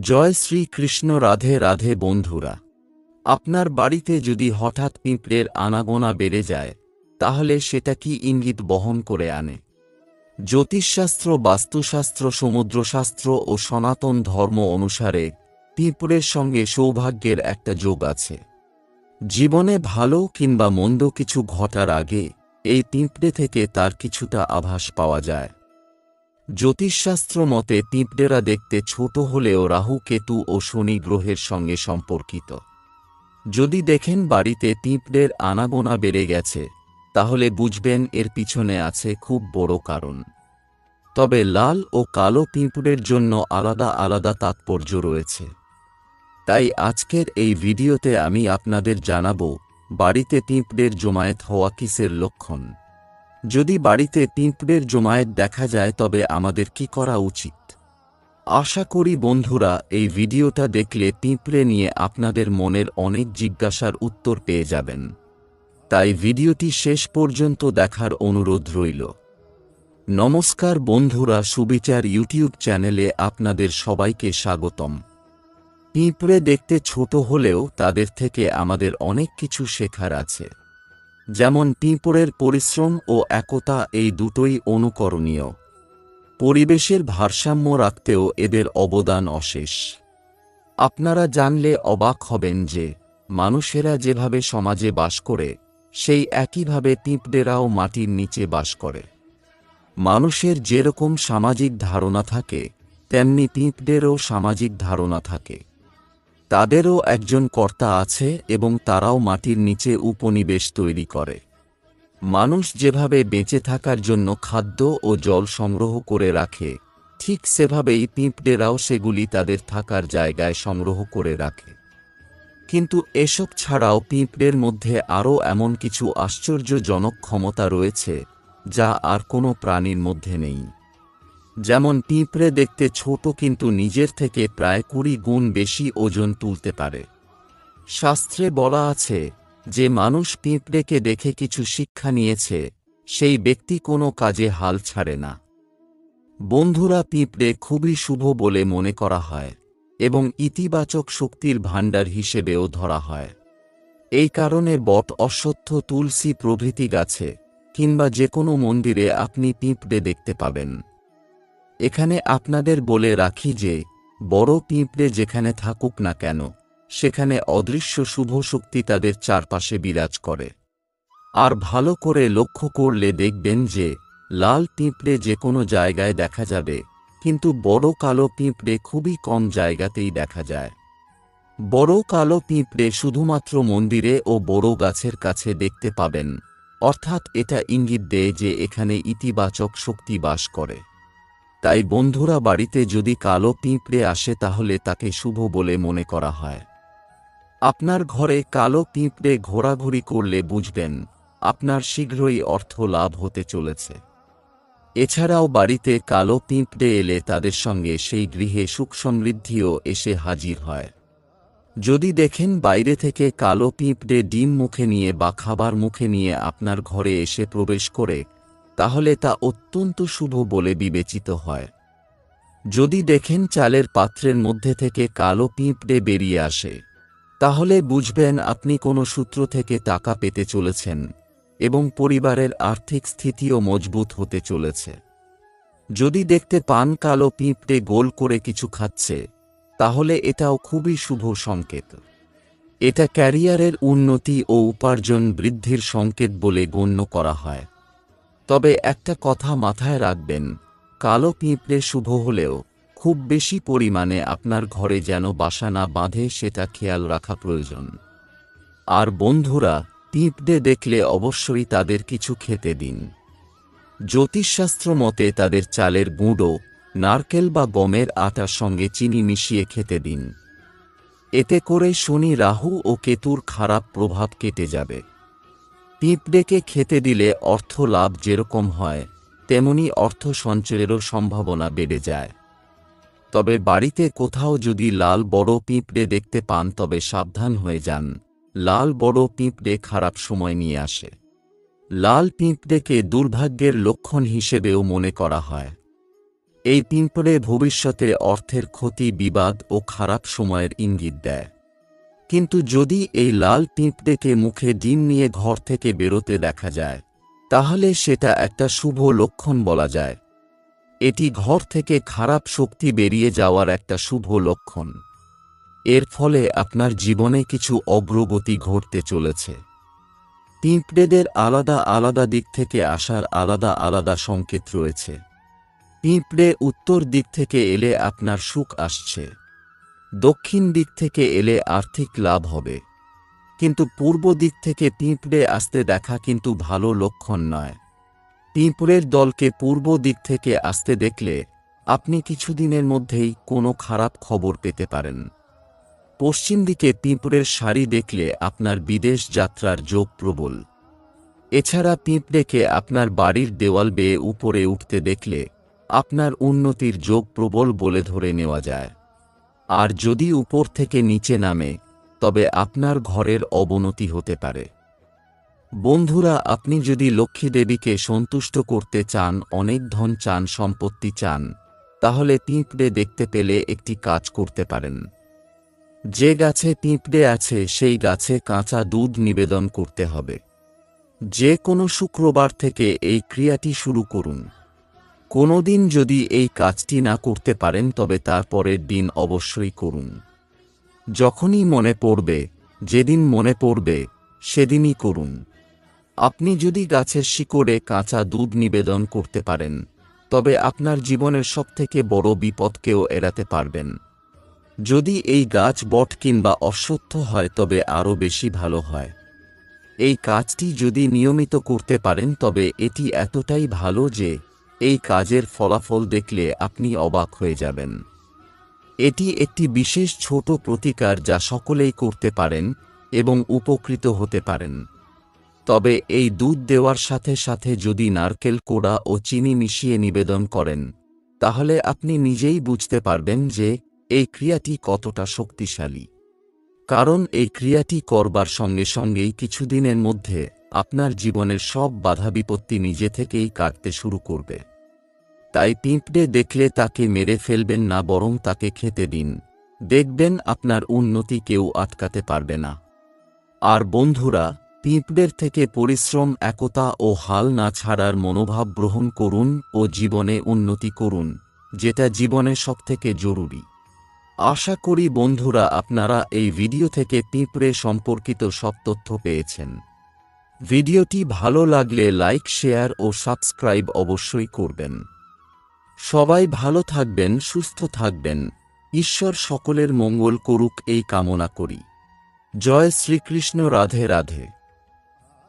জয় শ্রী কৃষ্ণ, রাধে রাধে বন্ধুরা। আপনার বাড়িতে যদি হঠাৎ পিঁপড়ের আনাগোনা বেড়ে যায়, তাহলে সেটা কি ইঙ্গিত বহন করে আনে? জ্যোতিষশাস্ত্র, বাস্তুশাস্ত্র, সমুদ্রশাস্ত্র ও সনাতন ধর্ম অনুসারে পিঁপড়ের সঙ্গে সৌভাগ্যের একটা যোগ আছে। জীবনে ভালো কিংবা মন্দ কিছু ঘটার আগে এই পিঁপড়ে থেকে তার কিছুটা আভাস পাওয়া যায়। জ্যোতিষশাস্ত্র মতে পিঁপড়েরা দেখতে ছোট হলেও রাহু, কেতু ও শনি গ্রহের সঙ্গে সম্পর্কিত। যদি দেখেন বাড়িতে পিঁপড়ের আনাগোনা বেড়ে গেছে, তাহলে বুঝবেন এর পিছনে আছে খুব বড় কারণ। তবে লাল ও কালো পিঁপড়ের জন্য আলাদা আলাদা তাৎপর্য রয়েছে। তাই আজকের এই ভিডিওতে আমি আপনাদের জানাব, বাড়িতে পিঁপড়ের জমায়েত হওয়া কিসের লক্ষণ। যদি বাড়িতে পিঁপড়ের জমায়েত দেখা যায় তবে আমাদের কি করা উচিত? আশা করি বন্ধুরা, এই ভিডিওটা দেখলে পিঁপড়ে নিয়ে আপনাদের মনের অনেক জিজ্ঞাসার উত্তর পেয়ে যাবেন। তাই ভিডিওটি শেষ পর্যন্ত দেখার অনুরোধ রইল। নমস্কার বন্ধুরা, সুবিচার ইউটিউব চ্যানেলে আপনাদের সবাইকে স্বাগতম। পিঁপড়ে দেখতে ছোট হলেও তাদের থেকে আমাদের অনেক কিছু শেখার আছে। যেমন পিঁপড়ের পরিশ্রম ও একতা এই দুটোই অনুকরণীয়। পরিবেশের ভারসাম্য রাখতেও এদের অবদান অশেষ। আপনারা জানলে অবাক হবেন যে, মানুষেরা যেভাবে সমাজে বাস করে, সেই একইভাবে পিঁপড়েরাও মাটির নিচে বাস করে। মানুষের যেরকম সামাজিক ধারণা থাকে, তেমনি পিঁপড়েরও সামাজিক ধারণা থাকে। তাদেরও একজন কর্তা আছে এবং তারাও মাটির নিচে উপনিবেশ তৈরি করে। মানুষ যেভাবে বেঁচে থাকার জন্য খাদ্য ও জল সংগ্রহ করে রাখে, ঠিক সেভাবেই পিঁপড়েরাও সেগুলি তাদের থাকার জায়গায় সংগ্রহ করে রাখে। কিন্তু এসব ছাড়াও পিঁপড়ের মধ্যে আরও এমন কিছু আশ্চর্যজনক ক্ষমতা রয়েছে, যা আর কোনো প্রাণীর মধ্যে নেই। যেমন পিঁপড়ে দেখতে ছোট কিন্তু নিজের থেকে প্রায় কুড়ি গুণ বেশি ওজন তুলতে পারে। শাস্ত্রে বলা আছে, যে মানুষ পিঁপড়েকে দেখে কিছু শিক্ষা নিয়েছে, সেই ব্যক্তি কোনো কাজে হাল ছাড়ে না। বন্ধুরা, পিঁপড়ে খুবই শুভ বলে মনে করা হয় এবং ইতিবাচক শক্তির ভাণ্ডার হিসেবেও ধরা হয়। এই কারণে বট, অশ্বত্থ, তুলসী প্রভৃতি গাছে কিংবা যে কোনো মন্দিরে আপনি পিঁপড়ে দেখতে পাবেন। এখানে আপনাদের বলে রাখি যে, বড় পিঁপড়ে যেখানে থাকুক না কেন, সেখানে অদৃশ্য শুভ শক্তি তাদের চারপাশে বিরাজ করে। আর ভালো করে লক্ষ্য করলে দেখবেন যে, লাল পিঁপড়ে যে কোনো জায়গায় দেখা যাবে, কিন্তু বড় কালো পিঁপড়ে খুবই কম জায়গাতেই দেখা যায়। বড় কালো পিঁপড়ে শুধুমাত্র মন্দিরে ও বড় গাছের কাছে দেখতে পাবেন, অর্থাৎ এটা ইঙ্গিত দেয় যে এখানে ইতিবাচক শক্তি বাস করে। তাই বন্ধুরা বাড়িতে যদি কালো পিঁপড়ে আসে তাহলে তাকে শুভ বলে মনে করা হয়। আপনার ঘরে কালো পিঁপড়ে ঘোরাঘুরি করলে বুঝবেন, আপনার শীঘ্রই অর্থ লাভ হতে চলেছে। এছাড়াও বাড়িতে কালো পিঁপড়ে এলে তাদের সঙ্গে সেই গৃহে সুখ সমৃদ্ধিও এসে হাজির হয়। যদি দেখেন বাইরে থেকে কালো পিঁপড়ে ডিম মুখে নিয়ে বা খাবার মুখে নিয়ে আপনার ঘরে এসে প্রবেশ করে তাহলে তা অত্যন্ত শুভ বলে বিবেচিত হয়। যদি দেখেন চালের পাত্রের মধ্যে থেকে কালো পিঁপড়ে বেরিয়ে আসে, তাহলে বুঝবেন আপনি কোনো সূত্র থেকে টাকা পেতে চলেছেন এবং পরিবারের আর্থিক স্থিতিও মজবুত হতে চলেছে। যদি দেখতে পান কালো পিঁপড়ে গোল করে কিছু খাচ্ছে, তাহলে এটাও খুবই শুভ সংকেত। এটা ক্যারিয়ারের উন্নতি ও উপার্জন বৃদ্ধির সংকেত বলে গণ্য করা হয়। তবে একটা কথা মাথায় রাখবেন, কালো পিঁপড়ে শুভ হলেও খুব বেশি পরিমাণে আপনার ঘরে যেন বাসা না বাঁধে সেটা খেয়াল রাখা প্রয়োজন। আর বন্ধুরা, পিঁপড়ে দেখলে অবশ্যই তাদের কিছু খেতে দিন। জ্যোতিষশাস্ত্র মতে তাদের চালের গুঁড়ো, নারকেল বা গমের আটার সঙ্গে চিনি মিশিয়ে খেতে দিন। এতে করে শনি রাহু ও কেতুর খারাপ প্রভাব কেটে যাবে। পিঁপড়েকে খেতে দিলে অর্থ লাভ যেরকম হয়, তেমনি অর্থ সঞ্চয়েরও সম্ভাবনা বেড়ে যায়। তবে বাড়িতে কোথাও যদি লাল বড় পিঁপড়ে দেখতে পান, তবে সাবধান হয়ে যান। লাল বড় পিঁপড়ে খারাপ সময় নিয়ে আসে। লাল পিঁপড়েকে দুর্ভাগ্যের লক্ষণ হিসেবেও মনে করা হয়। এই পিঁপড়ে ভবিষ্যতে অর্থের ক্ষতি, বিবাদ ও খারাপ সময়ের ইঙ্গিত দেয়। কিন্তু যদি এই লাল পিঁপড়েকে মুখে ডিম নিয়ে ঘর থেকে বেরোতে দেখা যায়, তাহলে সেটা একটা শুভ লক্ষণ বলা যায়। এটি ঘর থেকে খারাপ শক্তি বেরিয়ে যাওয়ার একটা শুভ লক্ষণ। এর ফলে আপনার জীবনে কিছু অগ্রগতি ঘটতে চলেছে। পিঁপড়েদের আলাদা আলাদা দিক থেকে আসার আলাদা আলাদা সংকেত রয়েছে। পিঁপড়ে উত্তর দিক থেকে এলে আপনার সুখ আসছে। দক্ষিণ দিক থেকে এলে আর্থিক লাভ হবে। কিন্তু পূর্ব দিক থেকে পিঁপড়ে আসতে দেখা কিন্তু ভালো লক্ষণ নয়। পিঁপড়ের দলকে পূর্ব দিক থেকে আসতে দেখলে আপনি কিছুদিনের মধ্যেই কোনো খারাপ খবর পেতে পারেন। পশ্চিম দিকে পিঁপড়ের শাড়ি দেখলে আপনার বিদেশ যাত্রার যোগ প্রবল। এছাড়া পিঁপড়েকে আপনার বাড়ির দেওয়াল বেয়ে উপরে উঠতে দেখলে আপনার উন্নতির যোগ প্রবল বলে ধরে নেওয়া যায়। আর যদি উপর থেকে নিচে নামে, তবে আপনার ঘরের অবনতি হতে পারে। বন্ধুরা, আপনি যদি লক্ষ্মী দেবীকে সন্তুষ্ট করতে চান, অনেক ধন চান, সম্পত্তি চান, তাহলে পিঁপড়ে দেখতে পেলে একটি কাজ করতে পারেন। যে গাছে পিঁপড়ে আছে, সেই গাছে কাঁচা দুধ নিবেদন করতে হবে। যে কোনো শুক্রবার থেকে এই ক্রিয়াটি শুরু করুন। কোনোদিন যদি এই কাজটি না করতে পারেন, তবে তার পরের দিন অবশ্যই করুন। যখনই মনে পড়বে, যেদিন মনে পড়বে, সেদিনই করুন। আপনি যদি গাছের শিকড়ে কাঁচা দুধ নিবেদন করতে পারেন, তবে আপনার জীবনের সবথেকে বড় বিপদকেও এড়াতে পারবেন। যদি এই গাছ বট কিংবা অশ্বত্থ হয়, তবে আরও বেশি ভালো হয়। এই কাজটি যদি নিয়মিত করতে পারেন, তবে এটি এতটাই ভালো যে এই কাজের ফলাফল দেখলে আপনি অবাক হয়ে যাবেন। এটি একটি বিশেষ ছোট প্রতিকার যা সকলেই করতে পারেন এবং উপকৃত হতে পারেন। তবে এই দুধ দেওয়ার সাথে সাথে যদি নারকেল কোড়া ও চিনি মিশিয়ে নিবেদন করেন, তাহলে আপনি নিজেই বুঝতে পারবেন যে এই ক্রিয়াটি কতটা শক্তিশালী। কারণ এই ক্রিয়াটি করবার সঙ্গে সঙ্গেই কিছুদিনের মধ্যে আপনার জীবনের সব বাধা বিপত্তি নিজে থেকেই কাটতে শুরু করবে। তাই পিঁপড়ে দেখলে তাকে মেরে ফেলবেন না, বরং তাকে খেতে দিন। দেখবেন আপনার উন্নতি কেউ আটকাতে পারবে না। আর বন্ধুরা, পিঁপড়ের থেকে পরিশ্রম, একতা ও হাল না ছাড়ার মনোভাব গ্রহণ করুন ও জীবনে উন্নতি করুন, যেটা জীবনে সবথেকে জরুরি। আশা করি বন্ধুরা, আপনারা এই ভিডিও থেকে পিঁপড়ে সম্পর্কিত সব তথ্য পেয়েছেন। ভিডিওটি ভালো লাগলে লাইক, শেয়ার ও সাবস্ক্রাইব অবশ্যই করবেন। সবাই ভালো থাকবেন, সুস্থ থাকবেন। ঈশ্বর সকলের মঙ্গল করুক এই কামনা করি। জয় শ্রীকৃষ্ণ, রাধে রাধে।